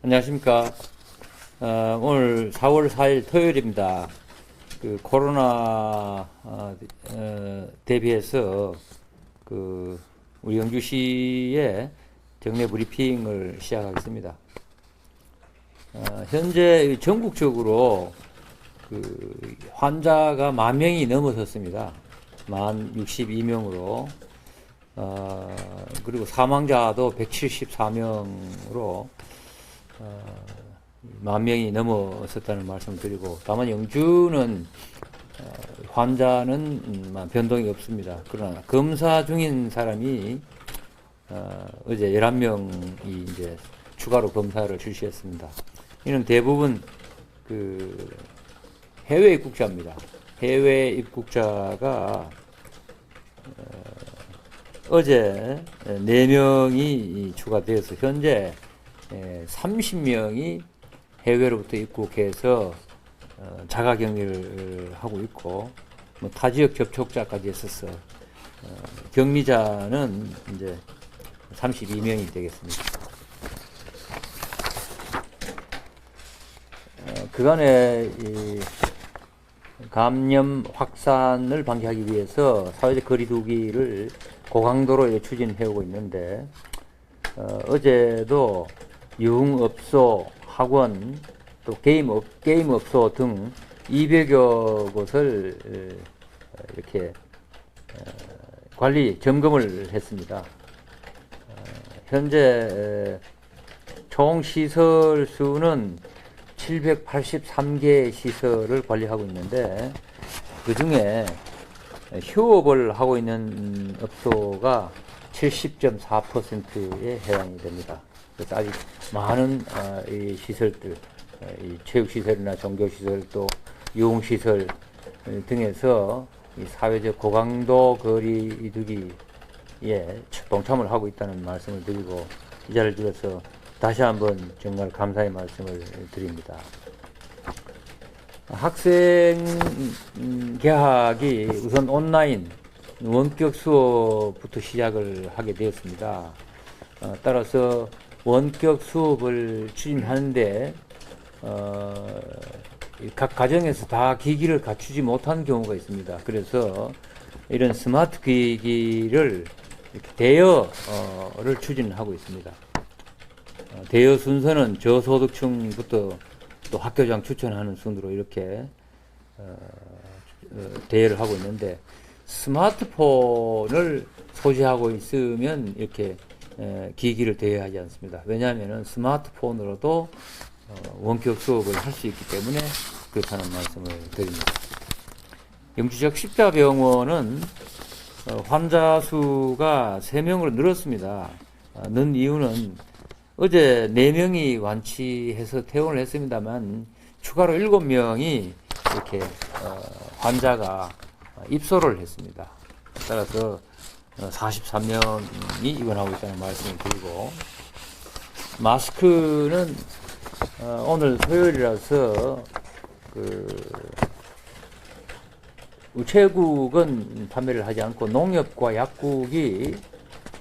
안녕하십니까. 어, 오늘 4월 4일 토요일입니다. 그 코로나 어, 어, 대비해서 그 우리 영주시의 정례 브리핑을 시작하겠습니다. 어, 현재 전국적으로 그 환자가 만 명이 넘어섰습니다. 만 62명으로 어, 그리고 사망자도 174명으로 어, 만 명이 넘어섰다는 말씀을 드리고 다만 영주는 어, 환자는 음, 변동이 없습니다. 그러나 검사 중인 사람이 어, 어제 11명이 이제 추가로 검사를 실시했습니다. 이는 대부분 그 해외 입국자입니다. 해외 입국자가 어제 4명이 추가되어서 현재 30명이 해외로부터 입국해서 어, 자가격리를 하고 있고 뭐 타지역 접촉자까지 했었어. 어, 격리자는 이제 32명이 되겠습니다. 어, 그간에 이 감염 확산을 방지하기 위해서 사회적 거리두기를 고강도로 추진해 오고 있는데 어, 어제도 유흥업소, 학원, 또 게임업, 게임업소 등 200여 곳을 어, 이렇게 어, 관리 점검을 했습니다. 어, 현재 총 시설 수는 783개 시설을 관리하고 있는데 그 중에 휴업을 하고 있는 업소가 70.4%에 해당이 됩니다. 아직 많은 어, 이 시설들, 어, 이 체육시설이나 종교시설 또 유흥시설 등에서 이 사회적 고강도 거리두기에 동참을 하고 있다는 말씀을 드리고 이 자리를 빌어서 다시 한번 정말 감사의 말씀을 드립니다. 학생 음, 개학이 우선 온라인 원격 수업부터 시작을 하게 되었습니다. 어, 따라서 원격 수업을 추진하는데 어, 이각 가정에서 다 기기를 갖추지 못한 경우가 있습니다. 그래서 이런 스마트 기기를 대여를 추진하고 있습니다. 어, 대여 순서는 저소득층부터 또 학교장 추천하는 순으로 이렇게 어, 어, 대여를 하고 있는데 스마트폰을 소지하고 있으면 이렇게 에, 기기를 대여하지 않습니다. 왜냐하면 스마트폰으로도 어, 원격 수업을 할 수 있기 때문에 그렇다는 말씀을 드립니다. 영주적 십자병원은 어, 환자 수가 3명으로 늘었습니다. 어, 는 이유는 어제 4명이 완치해서 퇴원을 했습니다만 추가로 7명이 이렇게 어, 환자가 입소를 했습니다. 따라서 43명이 입원하고 있다는 말씀을 드리고 마스크는 어, 오늘 토요일이라서 그 우체국은 판매를 하지 않고 농협과 약국이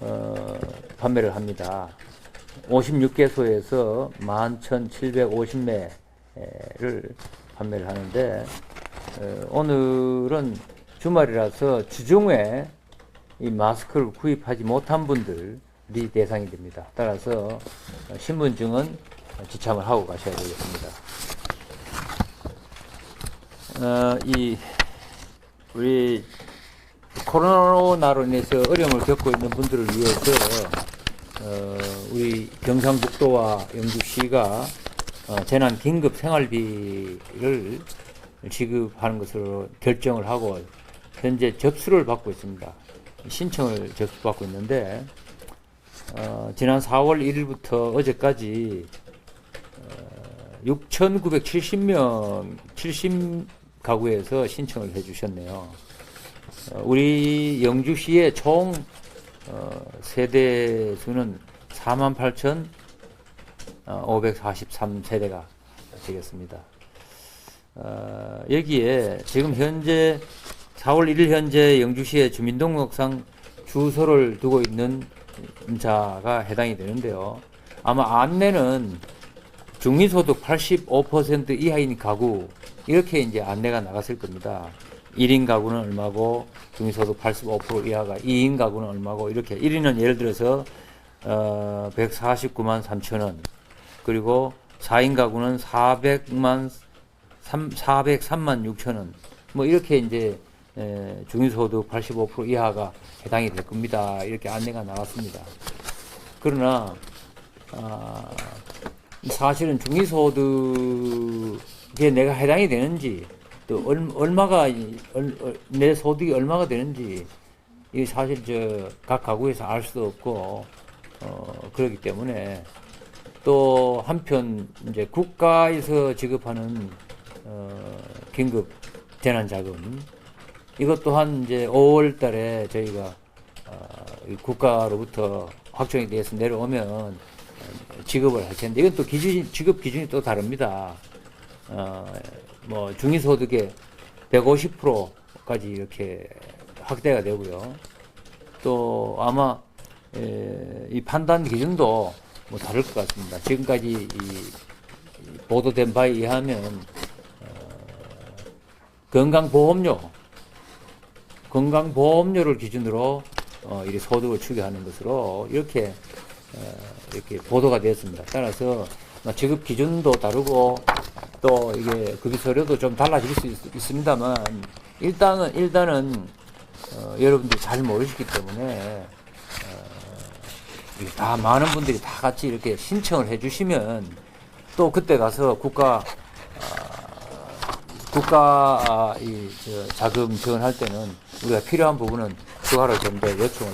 어, 판매를 합니다. 56개소에서 11,750매를 판매를 하는데 어, 오늘은 주말이라서 주중에 이 마스크를 구입하지 못한 분들이 대상이 됩니다. 따라서 신분증은 지참을 하고 가셔야 되겠습니다. 어, 이 우리 코로나로 인해서 어려움을 겪고 있는 분들을 위해서 어, 우리 경상북도와 영주시가 어, 재난 긴급 생활비를 지급하는 것으로 결정을 하고 현재 접수를 받고 있습니다. 신청을 접수받고 있는데 어, 지난 4월 1일부터 어제까지 어, 6,970명 70 가구에서 신청을 해주셨네요. 어, 우리 영주시의 총 어, 세대 수는 48,543세대가 되겠습니다. 어, 여기에 지금 현재 4월 1일 현재 영주시의 주민등록상 주소를 두고 있는 자가 해당이 되는데요. 아마 안내는 중위소득 85% 이하인 가구 이렇게 이제 안내가 나갔을 겁니다. 1인 가구는 얼마고 중위소득 85% 이하가 2인 가구는 얼마고 이렇게 1인은 예를 들어서 어 149만 3천 원 그리고 4인 가구는 400만 3, 403만 6천 원. 뭐 이렇게 이제 에, 중위소득 85% 이하가 해당이 될 겁니다. 이렇게 안내가 나왔습니다. 그러나 아, 사실은 중위소득에 내가 해당이 되는지 또 얼, 얼마가 내 소득이 얼마가 되는지 이 사실 저 각 가구에서 알 수도 없고 어, 그렇기 때문에 또 한편 이제 국가에서 지급하는 어, 긴급 재난 자금 이것 또한 이제 5월 달에 저희가 어, 이 국가로부터 확정이 돼서 내려오면 어, 지급을 할 텐데 이건 또 기준 지급 기준이 또 다릅니다. 어, 뭐 중위소득의 150%까지 이렇게 확대가 되고요. 또 아마 에, 이 판단 기준도 뭐 다를 것 같습니다. 지금까지 이, 이 보도된 바에 의하면 어, 건강보험료 건강보험료를 기준으로 어, 이 소득을 추계하는 것으로 이렇게 어, 이렇게 보도가 되었습니다. 따라서 뭐 지급 기준도 다르고 또 이게 급여서료도 좀 달라질 수 있, 있습니다만 일단은 일단은 어, 여러분들이 잘 모르시기 때문에 이게 다 많은 분들이 다 같이 이렇게 신청을 해주시면 또 그때 가서 국가 아, 국가 아, 이 저, 자금 지원할 때는 우리가 필요한 부분은 추가로 좀 더 요청을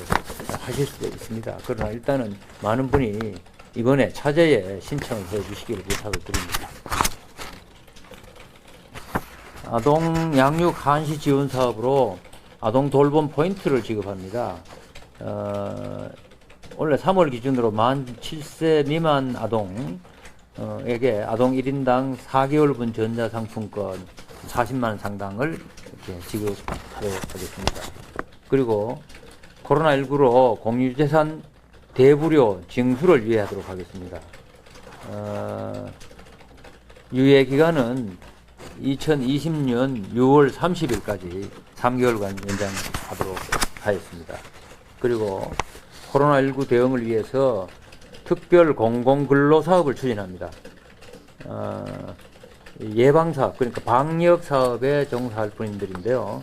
하실 수도 있습니다. 그러나 일단은 많은 분이 이번에 차제에 신청을 해 주시기를 부탁을 드립니다. 아동 양육 한시 지원 사업으로 아동 돌봄 포인트를 지급합니다. 어, 원래 3월 기준으로 만 7세 미만 아동에게 아동 1인당 4개월분 전자상품권 40만 원 상당을 이렇게 지급하도록 하겠습니다. 그리고 코로나19로 공유재산 대부료 징수를 유예하도록 하겠습니다. 어, 유예 기간은 2020년 6월 30일까지 3개월간 연장하도록 하였습니다. 그리고 코로나19 대응을 위해서 특별 공공근로 사업을 추진합니다. 어, 예방 사업, 그러니까 방역 사업에 종사할 분들인데요.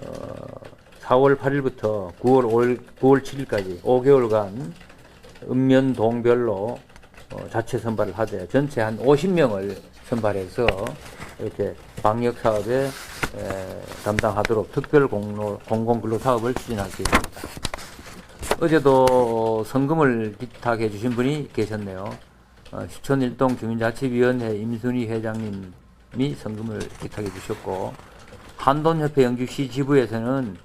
어, 4월 8일부터 9월 5일, 9월 7일까지 5개월간 읍면동별로 어, 자체 선발을 하되 전체 한 50명을 선발해서 이렇게 방역 사업에 에, 담당하도록 특별 공로, 공공근로 사업을 추진할 계획입니다. 어제도 성금을 기탁해 주신 분이 계셨네요. 어, 시촌 일동 주민자치위원회 임순희 회장님이 성금을 기탁해 주셨고 한돈협회 영주시 지부에서는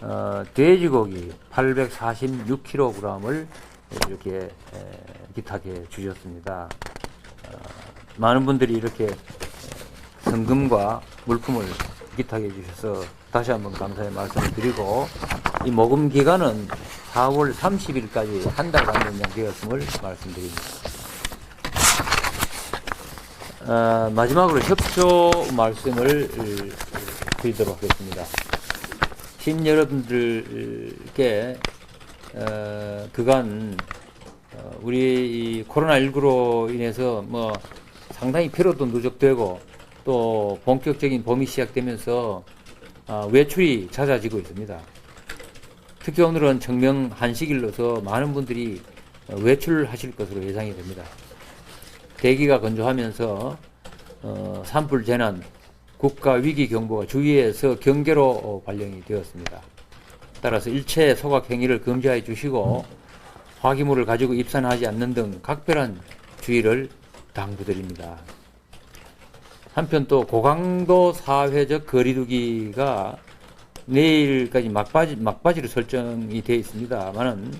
어, 돼지고기 846kg을 이렇게 에, 기탁해 주셨습니다. 어, 많은 분들이 이렇게 성금과 물품을 기탁해 주셔서 다시 한번 감사의 말씀을 드리고 이 모금 기간은 4월 30일까지 한 달간 연장되었음을 말씀드립니다. 어, 마지막으로 협조 말씀을 드리도록 하겠습니다. 신 여러분들께 어, 그간 어, 우리 이 코로나19로 인해서 뭐 상당히 피로도 누적되고 또 본격적인 봄이 시작되면서 아, 외출이 잦아지고 있습니다. 특히 오늘은 청명 한식일로서 많은 분들이 어, 외출하실 것으로 예상이 됩니다. 대기가 건조하면서 어, 산불 재난, 국가 위기 경보가 주위에서 경계로 어, 발령이 되었습니다. 따라서 일체 소각 행위를 금지해 주시고 화기물을 가지고 입산하지 않는 등 각별한 주의를 당부드립니다. 한편 또 고강도 사회적 거리두기가 내일까지 막바지, 막바지로 설정이 되어 있습니다만은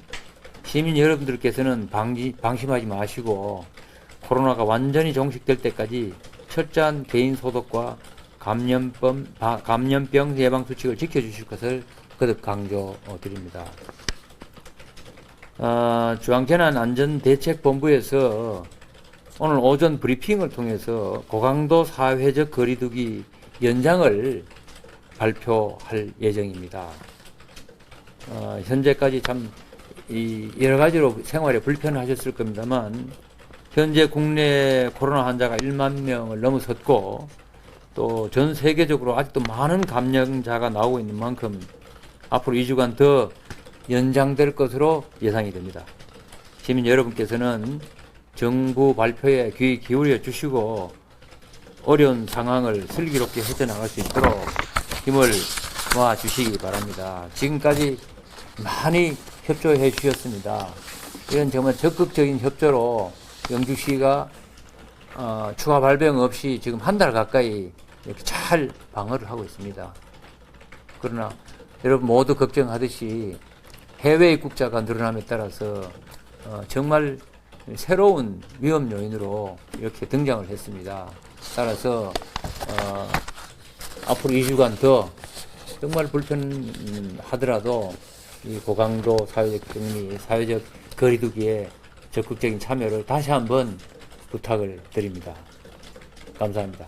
시민 여러분들께서는 방지, 방심하지 마시고 코로나가 완전히 종식될 때까지 철저한 개인 소독과 감염병, 바- 감염병 예방 수칙을 지켜주실 것을 거듭 강조드립니다. 어, 중앙재난 안전대책본부에서 오늘 오전 브리핑을 통해서 고강도 사회적 거리두기 연장을 발표할 예정입니다. 어, 현재까지 참이 여러 가지로 생활에 불편하셨을 겁니다만 현재 국내 코로나 환자가 1만 명을 넘어섰고 또 전 세계적으로 아직도 많은 감염자가 나오고 있는 만큼 앞으로 2주간 더 연장될 것으로 예상이 됩니다. 시민 여러분께서는 정부 발표에 귀 기울여 주시고 어려운 상황을 슬기롭게 헤쳐나갈 수 있도록 힘을 모아 주시기 바랍니다. 지금까지 많이 협조해 주셨습니다. 이런 정말 적극적인 협조로 영주시가 어, 추가 발병 없이 지금 한 달 가까이 이렇게 잘 방어를 하고 있습니다. 그러나 여러분 모두 걱정하듯이 해외 입국자가 늘어남에 따라서 어, 정말 새로운 위험 요인으로 이렇게 등장을 했습니다. 따라서 어, 앞으로 2주간 더 정말 불편하더라도 이 고강도 사회적 격리, 사회적 거리두기에 적극적인 참여를 다시 한번 부탁을 드립니다. 감사합니다.